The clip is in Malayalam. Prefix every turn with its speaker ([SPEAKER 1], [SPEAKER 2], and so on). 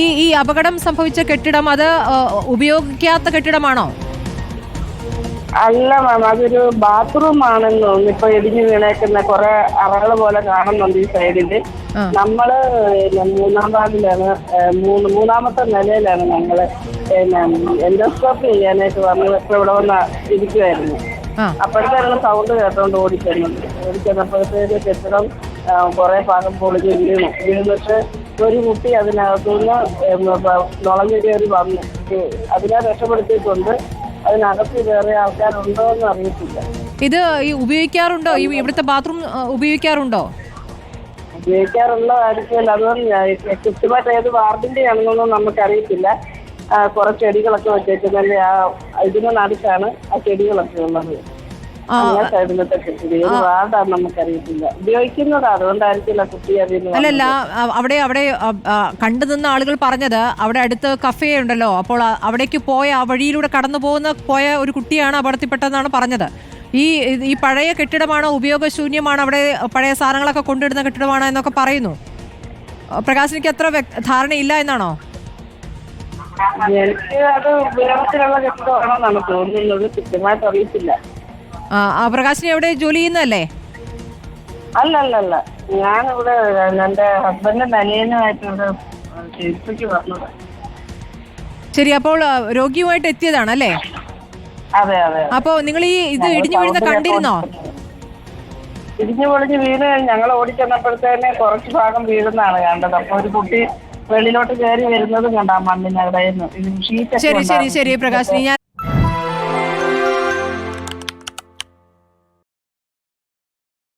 [SPEAKER 1] ഈ ഈ അപകടം സംഭവിച്ച കെട്ടിടം അത് ഉപയോഗിക്കാത്ത കെട്ടിടമാണോ?
[SPEAKER 2] അല്ല മാം അതൊരു ബാത്റൂം ആണെന്ന് തോന്നുന്നു. ഇപ്പൊ ഇടിഞ്ഞു വീണേക്കുന്ന കുറെ അറകൾ പോലെ കാണുന്നുണ്ട് ഈ സൈഡിൽ. നമ്മൾ മൂന്നാം വാർഡിലാണ് മൂന്ന് മൂന്നാമത്തെ നിലയിലാണ് ഞങ്ങൾ എൻഡോസ്കോപ്പ് ചെയ്യാനായിട്ട് വന്ന് ഇപ്പൊ ഇവിടെ വന്ന് ഇരിക്കുമായിരുന്നു അപ്പോഴത്തേക്കാണ് സൗണ്ട് കേട്ടോണ്ട് ഓടിച്ചെന്നു ഓടിച്ചെന്നപ്പോഴത്തേക്ക് കെട്ടിടം കുറെ ഭാഗം പൊളിഞ്ഞ് വീണു. വീണിട്ട് ഒരു കുട്ടി അതിനകത്തുനിന്ന് നുളഞ്ഞു കയറി വന്നു. അതിനെ രക്ഷപ്പെടുത്തിയിട്ടുണ്ട്. അതിനകത്ത് വേറെ ആൾക്കാരുണ്ടോ എന്ന് അറിയത്തില്ല.
[SPEAKER 1] ഇത് ഈ ഉപയോഗിക്കാറുണ്ടോ? ഈ ഇവിടുത്തെ ബാത്റൂം ഉപയോഗിക്കാറുണ്ടോ?
[SPEAKER 2] ഉപയോഗിക്കാറുള്ളതായിരിക്കുമല്ലോ ഞാൻ കൃത്യമായിട്ട് ഏത് വാർഡിന്റെ ആണെന്നൊന്നും നമുക്കറിയത്തില്ല. കുറെ ചെടികളൊക്കെ വെച്ചേക്കുന്നതിന്റെ ആ ഇതിന് നടുക്കാണ് ആ ചെടികളൊക്കെ ഉള്ളത്. സൈഡിലത്തെ നമുക്കറിയത്തില്ല. ഉപയോഗിക്കുന്നത് അതുകൊണ്ടായിരിക്കില്ല കുട്ടി അതിന്
[SPEAKER 1] അല്ലല്ല അവിടെ അവിടെ കണ്ടു നിന്ന ആളുകൾ പറഞ്ഞത് അവിടെ അടുത്ത് കഫേ ഉണ്ടല്ലോ. അപ്പോൾ അവിടേക്ക് പോയ ആ വഴിയിലൂടെ കടന്നു പോകുന്ന പോയ ഒരു കുട്ടിയാണ് അപകടത്തിൽപ്പെട്ടതെന്നാണ് പറഞ്ഞത്. ഈ ഈ പഴയ കെട്ടിടമാണോ ഉപയോഗശൂന്യമാണ്? അവിടെ പഴയ സാധനങ്ങളൊക്കെ കൊണ്ടിടുന്ന കെട്ടിടമാണോ എന്നൊക്കെ പറയുന്നു. പ്രകാശിനിക്ക് അത്ര ധാരണയില്ല എന്നാണോ?
[SPEAKER 2] എനിക്ക് അത് ഉപയോഗത്തിലുള്ള കെട്ടിടമാണെന്നാണ് തോന്നുന്നത്. കൃത്യമായിട്ട് അറിയത്തില്ല.
[SPEAKER 1] പ്രകാശിനി എവിടെ ജോലി ചെയ്യുന്നതല്ലേ?
[SPEAKER 2] അല്ല അല്ല അല്ല ഞാനിവിടെ എന്റെ ഹസ്ബൻഡിന്റെ അനിയനുമായിട്ട് ഇവിടെ ചികിത്സയ്ക്ക് വന്നത്.
[SPEAKER 1] ശരി അപ്പോൾ രോഗിയുമായിട്ട് എത്തിയതാണ് അല്ലേ
[SPEAKER 2] അതെ അതെ.
[SPEAKER 1] അപ്പോൾ നിങ്ങൾ ഈ ഇത് ഇടിഞ്ഞു വീഴുന്ന കണ്ടിരുന്നോ?
[SPEAKER 2] ഇടിഞ്ഞു പൊളിഞ്ഞ് വീണ് ഞങ്ങൾ ഓടിച്ചെന്നപ്പോഴത്തേനെ കുറച്ച് ഭാഗം വീഴുന്നതാണ് കണ്ടത്. അപ്പൊ ഒരു കുട്ടി വെളിയിലോട്ട് കയറി വരുന്നതും കണ്ടാ മണ്ണിനകടയിൽ നിന്ന്
[SPEAKER 1] ശരി ശരി ശരി പ്രകാശിനി. ഞാൻ